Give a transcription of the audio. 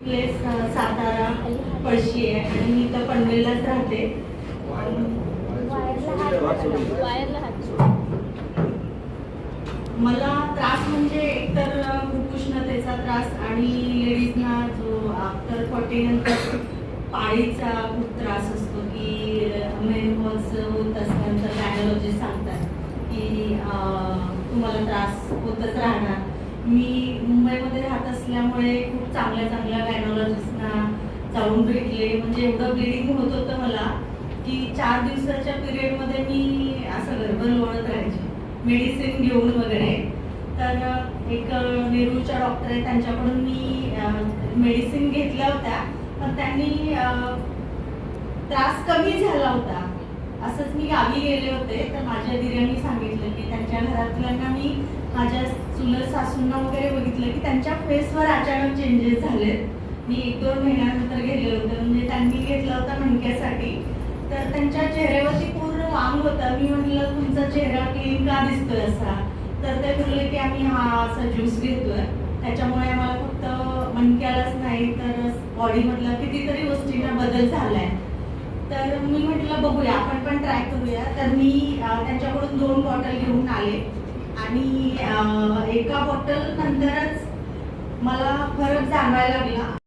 Place Satara Palshi आहे आणि मी तर पनवेललाच राहते. मला त्रास म्हणजे एकतर खूप उष्णतेचा त्रास आणि लेडीजना जो आफ्टर फॉर्टी नंतर पाळीचा खूप त्रास असतो की मेनपॉज होत असल्यानंतर गायनॉलॉजिस्ट सांगतात की तुम्हाला त्रास होतच राहणार. मी मुंबईमध्ये राहत असल्यामुळे खूप चांगल्या चांगल्या गायनॉलॉजिस्टना जाऊन भेटले. म्हणजे एवढं ब्लिडिंग होत होतं मला की चार दिवसाच्या पिरियडमध्ये मी असं गर्भ लोळत राहायचे. मेडिसिन घेऊन वगैरे. तर एक नेहरूच्या डॉक्टर आहे त्यांच्याकडून मी मेडिसिन घेतल्या होत्या. पण त्यांनी त्रास कमी झाला होता. असंच मी गावी गेले होते. तर माझ्या दिरांनी सांगितलं घरातल्यांना मी माझ्या चुलत सासूंना वगैरे बघितलं की त्यांच्या फेसवर अचानक चेंजेस झालेत. मी एक दोन महिन्यानंतर गेले होते. म्हणजे त्यांनी घेतला होता मणक्यासाठी. तर त्यांच्या चेहऱ्यावरती पूर्ण वांग होतं. मी म्हटलं तुमचा चेहरा क्लीन का दिसतोय असा? तर ते बोलले की आम्ही हा असा ज्यूस घेतोय. त्याच्यामुळे आम्हाला फक्त मणक्यालाच नाही तर बॉडीमधला कितीतरी गोष्टींना बदल झालाय. म्हटलं बघूया आपण पण ट्राय करूया. तर मी त्यांच्याकडून दोन बॉटल घेऊन आले. आणि एका बॉटल नंतरच मला फरक जाणवायला लागला.